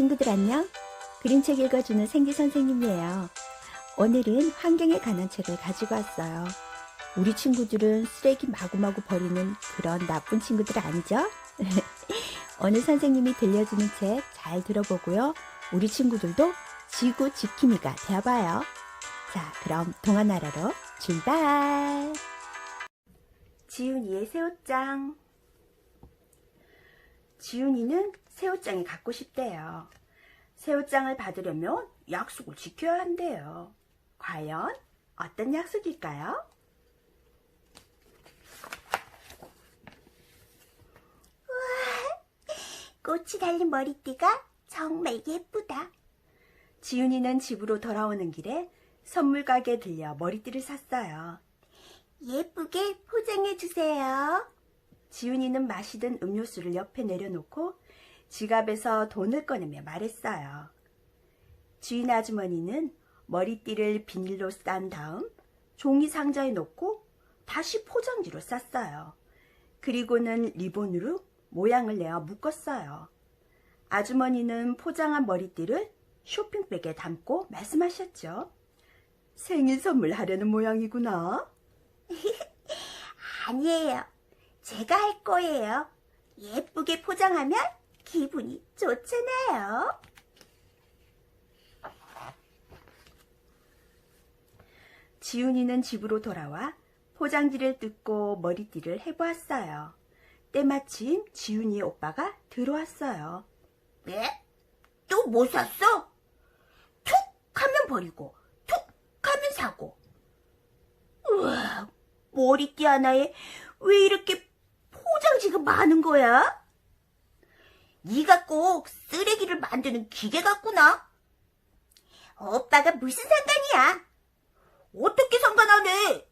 친구들 안녕? 그림책 읽어주는 생기 선생님이에요. 오늘은 환경에 관한 책을 가지고 왔어요. 우리 친구들은 쓰레기 마구마구 버리는 그런 나쁜 친구들 아니죠? 오늘 선생님이 들려주는 책 잘 들어보고요. 우리 친구들도 지구 지킴이가 되어봐요. 자, 그럼 동화나라로 출발! 지훈이의 새옷장 지훈이는 새 옷장이 갖고 싶대요. 새 옷장을 받으려면 약속을 지켜야 한대요. 과연 어떤 약속일까요? 꽃이 달린 머리띠가 정말 예쁘다. 지훈이는 집으로 돌아오는 길에 선물 가게에 들려 머리띠를 샀어요. 예쁘게 포장해 주세요. 지훈이는 마시던 음료수를 옆에 내려놓고 지갑에서 돈을 꺼내며 말했어요. 주인 아주머니는 머리띠를 비닐로 싼 다음 종이 상자에 넣고 다시 포장지로 쌌어요. 그리고는 리본으로 모양을 내어 묶었어요. 아주머니는 포장한 머리띠를 쇼핑백에 담고 말씀하셨죠. 생일 선물 하려는 모양이구나. 아니에요. 제가 할 거예요. 예쁘게 포장하면 기분이 좋잖아요. 지훈이는 집으로 돌아와 포장지를 뜯고 머리띠를 해보았어요. 때마침 지훈이의 오빠가 들어왔어요. 네? 또 뭐 샀어? 툭 하면 버리고, 툭 하면 사고. 우와, 머리띠 하나에 왜 이렇게 포장지가 많은 거야? 네가 꼭 쓰레기를 만드는 기계 같구나. 오빠가 무슨 상관이야? 어떻게 상관하네?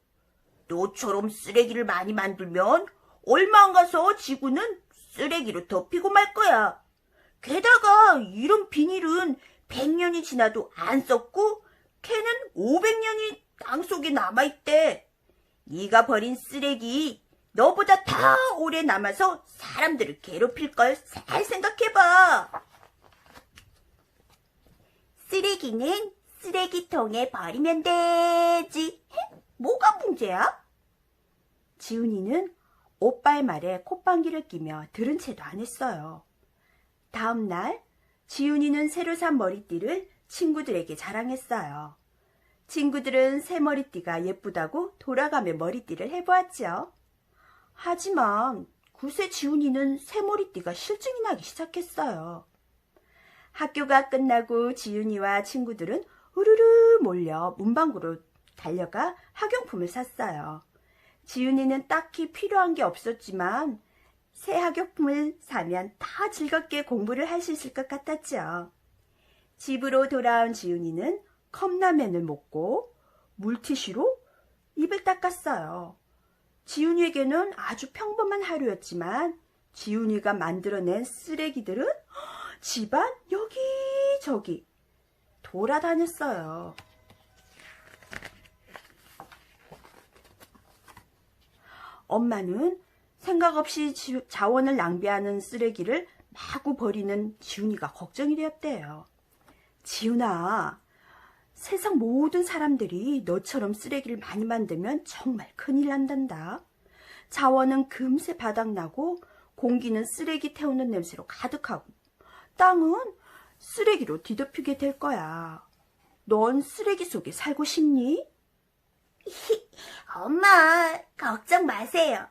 너처럼 쓰레기를 많이 만들면 얼마 안 가서 지구는 쓰레기로 덮이고 말 거야. 게다가 이런 비닐은 100년이 지나도 안 썩고 걔는 500년이 땅속에 남아있대. 네가 버린 쓰레기 너보다 더 오래 남아서 사람들을 괴롭힐 걸 잘 생각해봐. 쓰레기는 쓰레기통에 버리면 되지. 뭐가 문제야? 지훈이는 오빠의 말에 콧방귀를 끼며 들은 채도 안 했어요. 다음 날 지훈이는 새로 산 머리띠를 친구들에게 자랑했어요. 친구들은 새 머리띠가 예쁘다고 돌아가며 머리띠를 해보았죠. 하지만 그새 지훈이는 새 머리띠가 실증이 나기 시작했어요. 학교가 끝나고 지훈이와 친구들은 우르르 몰려 문방구로 달려가 학용품을 샀어요. 지훈이는 딱히 필요한 게 없었지만 새 학용품을 사면 다 즐겁게 공부를 할 수 있을 것 같았죠. 집으로 돌아온 지훈이는 컵라면을 먹고 물티슈로 입을 닦았어요. 지훈이에게는 아주 평범한 하루였지만 지훈이가 만들어낸 쓰레기들은 집안 여기저기 돌아다녔어요. 엄마는 생각 없이 지- 자원을 낭비하는 쓰레기를 마구 버리는 지훈이가 걱정이 되었대요. 지훈아, 세상 모든 사람들이 너처럼 쓰레기를 많이 만들면 정말 큰일 난단다. 자원은 금세 바닥나고 공기는 쓰레기 태우는 냄새로 가득하고 땅은 쓰레기로 뒤덮이게 될 거야. 넌 쓰레기 속에 살고 싶니? 엄마, 걱정 마세요.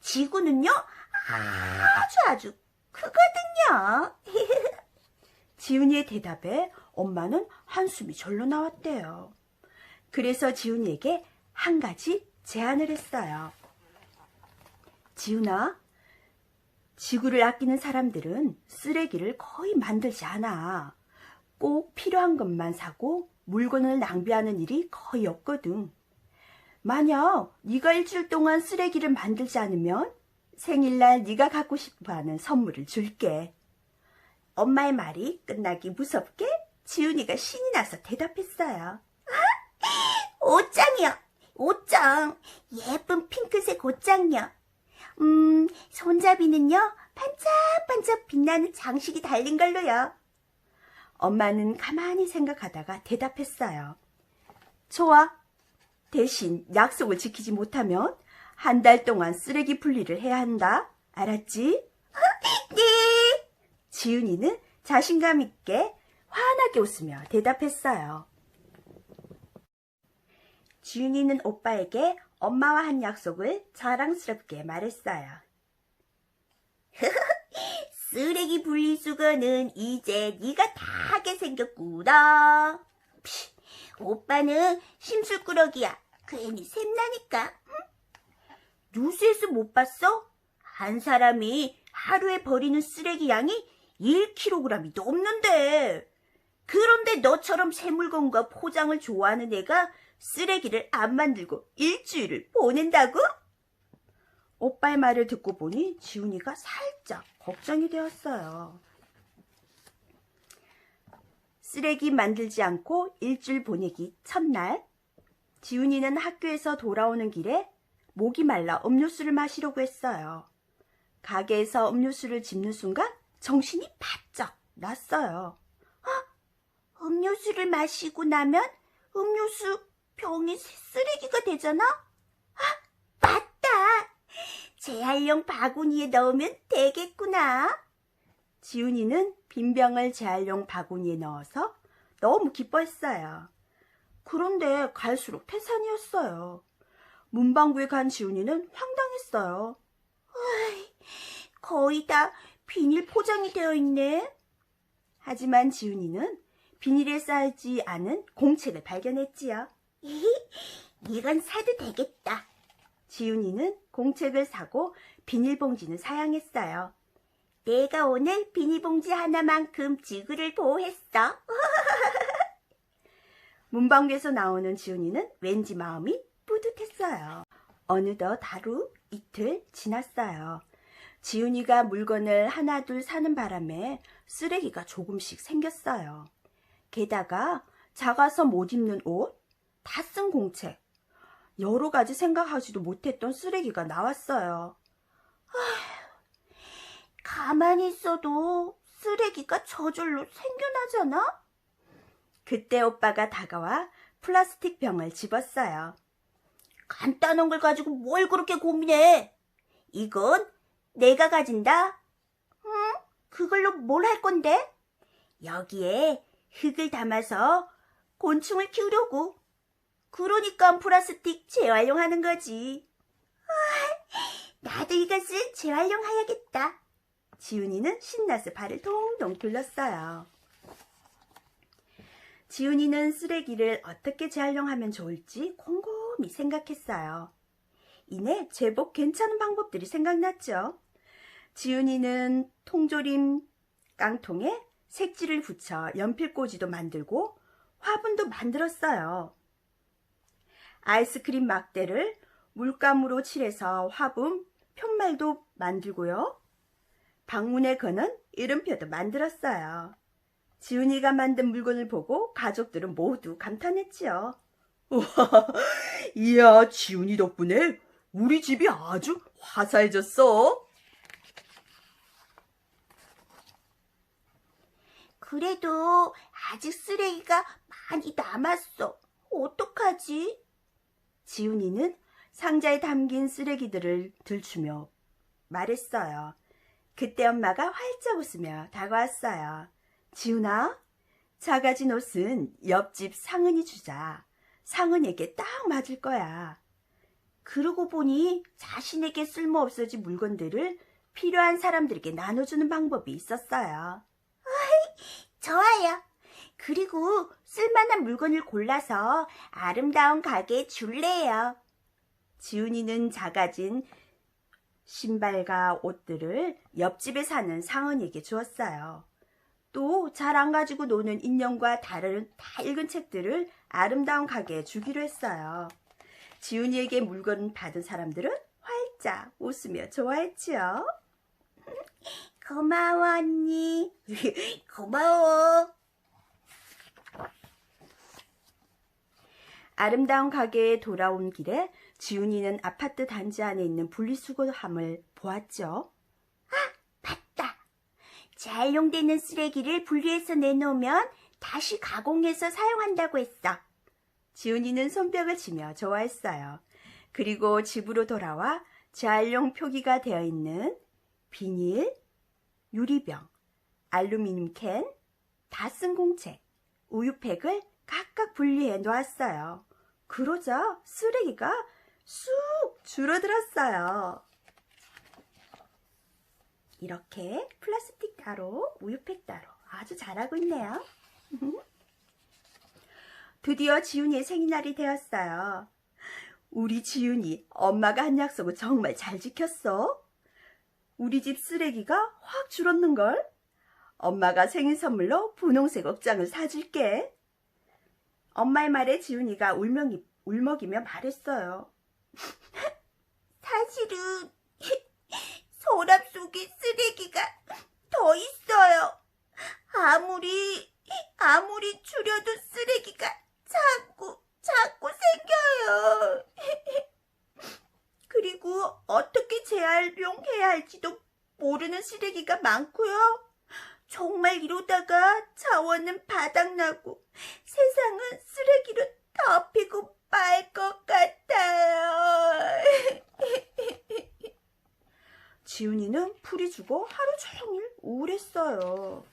지구는요, 아주 아주 크거든요. 지훈이의 대답에 엄마는 한숨이 절로 나왔대요. 그래서 지훈이에게 한 가지 제안을 했어요. 지훈아, 지구를 아끼는 사람들은 쓰레기를 거의 만들지 않아. 꼭 필요한 것만 사고 물건을 낭비하는 일이 거의 없거든. 만약 네가 일주일 동안 쓰레기를 만들지 않으면 생일날 네가 갖고 싶어하는 선물을 줄게. 엄마의 말이 끝나기 무섭게 지훈이가 신이 나서 대답했어요. 옷장이요. 옷장. 예쁜 핑크색 옷장이요. 음, 손잡이는요, 반짝반짝 빛나는 장식이 달린 걸로요. 엄마는 가만히 생각하다가 대답했어요. 좋아. 대신 약속을 지키지 못하면 한 달 동안 쓰레기 분리를 해야 한다. 알았지? 네. 지훈이는 자신감 있게 환하게 웃으며 대답했어요. 지훈이는 오빠에게 엄마와 한 약속을 자랑스럽게 말했어요. 쓰레기 분리수거는 이제 네가 다 하게 생겼구나. 피, 오빠는 심술꾸러기야. 괜히 샘나니까. 응? 뉴스에서 못 봤어? 한 사람이 하루에 버리는 쓰레기 양이 1kg이 넘는데. 그런데 너처럼 새 물건과 포장을 좋아하는 애가 쓰레기를 안 만들고 일주일을 보낸다고? 오빠의 말을 듣고 보니 지훈이가 살짝 걱정이 되었어요. 쓰레기 만들지 않고 일주일 보내기 첫날, 지훈이는 학교에서 돌아오는 길에 목이 말라 음료수를 마시려고 했어요. 가게에서 음료수를 집는 순간 정신이 바짝 났어요. 음료수를 마시고 나면 음료수 병이 쓰레기가 되잖아? 아, 맞다. 재활용 바구니에 넣으면 되겠구나. 지훈이는 빈병을 재활용 바구니에 넣어서 너무 기뻐했어요. 그런데 갈수록 태산이었어요. 문방구에 간 지훈이는 황당했어요. 거의 다 비닐 포장이 되어 있네. 하지만 지훈이는 비닐에 쌓이지 않은 공책을 발견했지요. 이건 사도 되겠다. 지훈이는 공책을 사고 비닐봉지는 사양했어요. 내가 오늘 비닐봉지 하나만큼 지구를 보호했어. 문방구에서 나오는 지훈이는 왠지 마음이 뿌듯했어요. 어느덧 하루, 이틀 지났어요. 지훈이가 물건을 하나둘 사는 바람에 쓰레기가 조금씩 생겼어요. 게다가 작아서 못 입는 옷, 다 쓴 공책, 여러 가지 생각하지도 못했던 쓰레기가 나왔어요. 가만히 있어도 쓰레기가 저절로 생겨나잖아? 그때 오빠가 다가와 플라스틱 병을 집었어요. 간단한 걸 가지고 뭘 그렇게 고민해? 이건 내가 가진다. 응? 그걸로 뭘 할 건데? 여기에 흙을 담아서 곤충을 키우려고. 그러니까 플라스틱 재활용하는 거지. 아, 나도 이것을 재활용해야겠다. 지훈이는 신나서 발을 동동 굴렸어요. 지훈이는 쓰레기를 어떻게 재활용하면 좋을지 곰곰이 생각했어요. 이내 제법 괜찮은 방법들이 생각났죠. 지훈이는 통조림 깡통에 색지를 붙여 연필꽂이도 만들고 화분도 만들었어요. 아이스크림 막대를 물감으로 칠해서 화분, 편말도 만들고요. 방문에 거는 이름표도 만들었어요. 지훈이가 만든 물건을 보고 가족들은 모두 감탄했지요. 우와, 이야, 지훈이 덕분에 우리 집이 아주 화사해졌어. 그래도 아직 쓰레기가 많이 남았어. 어떡하지? 지훈이는 상자에 담긴 쓰레기들을 들추며 말했어요. 그때 엄마가 활짝 웃으며 다가왔어요. 지훈아, 작아진 옷은 옆집 상은이 주자. 상은에게 딱 맞을 거야. 그러고 보니 자신에게 쓸모 없어진 물건들을 필요한 사람들에게 나눠주는 방법이 있었어요. 좋아요. 그리고 쓸만한 물건을 골라서 아름다운 가게에 줄래요. 지훈이는 작아진 신발과 옷들을 옆집에 사는 상은이에게 주었어요. 또 잘 안 가지고 노는 인형과 다른 다 읽은 책들을 아름다운 가게에 주기로 했어요. 지훈이에게 물건 받은 사람들은 활짝 웃으며 좋아했지요. 고마워, 언니. 고마워. 아름다운 가게에 돌아온 길에 지훈이는 아파트 단지 안에 있는 분리수거함을 보았죠. 맞다. 재활용되는 쓰레기를 분리해서 내놓으면 다시 가공해서 사용한다고 했어. 지훈이는 손뼉을 치며 좋아했어요. 그리고 집으로 돌아와 재활용 표기가 되어 있는 비닐, 유리병, 알루미늄 캔, 다 쓴 공책, 우유팩을 각각 분리해 놓았어요. 그러자 쓰레기가 쑥 줄어들었어요. 이렇게 플라스틱 따로, 우유팩 따로 아주 잘하고 있네요. 드디어 지훈이의 생일날이 되었어요. 우리 지훈이 엄마가 한 약속을 정말 잘 지켰어. 우리 집 쓰레기가 확 줄었는걸. 엄마가 생일 선물로 분홍색 옷장을 사줄게. 엄마의 말에 지훈이가 울먹이, 울먹이며 말했어요. 사실은 서랍 속에 쓰레기가 더 있어요. 아무리 아무리 줄여도 쓰레기가 자꾸 자꾸 생겨요. 그리고 어떻게 재활용해야 할지도 모르는 쓰레기가 많고요. 정말 이러다가 자원은 바닥나고 세상은 쓰레기로 덮이고 말 것 같아요. 지훈이는 풀이 주고 하루 종일 우울했어요.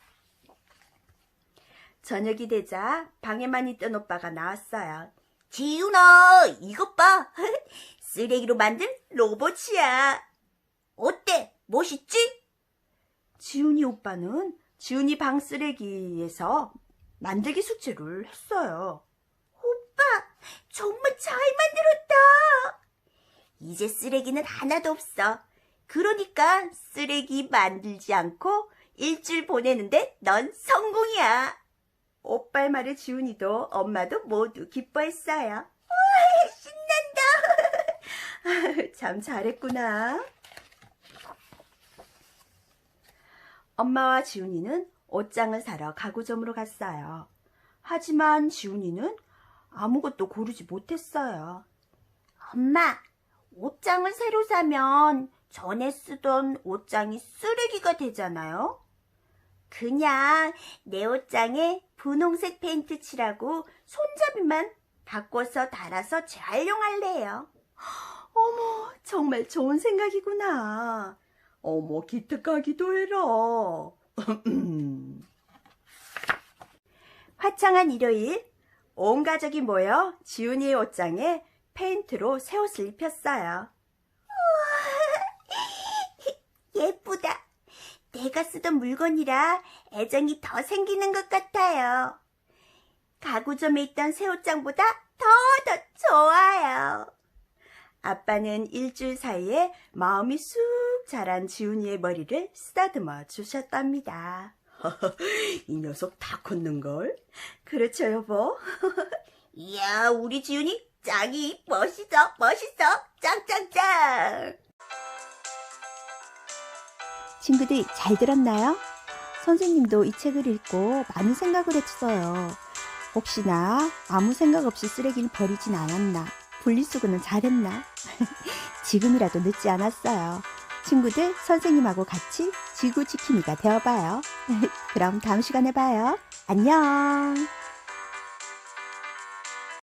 저녁이 되자 방에만 있던 오빠가 나왔어요. 지윤아, 이것 봐. 쓰레기로 만든 로봇이야. 어때? 멋있지? 지훈이 오빠는 지훈이 방 쓰레기에서 만들기 숙제를 했어요. 오빠, 정말 잘 만들었다. 이제 쓰레기는 하나도 없어. 그러니까 쓰레기 만들지 않고 일주일 보내는데 넌 성공이야. 오빠의 말에 지훈이도 엄마도 모두 기뻐했어요. 참 잘했구나. 엄마와 지훈이는 옷장을 사러 가구점으로 갔어요. 하지만 지훈이는 아무것도 고르지 못했어요. 엄마, 옷장을 새로 사면 전에 쓰던 옷장이 쓰레기가 되잖아요. 그냥 내 옷장에 분홍색 페인트 칠하고 손잡이만 바꿔서 달아서 재활용할래요. 어머, 정말 좋은 생각이구나. 어머, 기특하기도 해라. 화창한 일요일, 온 가족이 모여 지훈이의 옷장에 페인트로 새 옷을 입혔어요. 예쁘다. 내가 쓰던 물건이라 애정이 더 생기는 것 같아요. 가구점에 있던 새 옷장보다 더 더 좋아요. 아빠는 일주일 사이에 마음이 쑥 자란 지훈이의 머리를 쓰다듬어 주셨답니다. 이 녀석 다 컸는걸? 그렇죠, 여보? 이야, 우리 지훈이 짱이 멋있어, 멋있어, 짱짱짱. 친구들 잘 들었나요? 선생님도 이 책을 읽고 많은 생각을 했어요. 혹시나 아무 생각 없이 쓰레기를 버리진 않았나? 분리수거는 잘했나? 지금이라도 늦지 않았어요. 친구들 선생님하고 같이 지구 지킴이가 되어봐요. 그럼 다음 시간에 봐요. 안녕.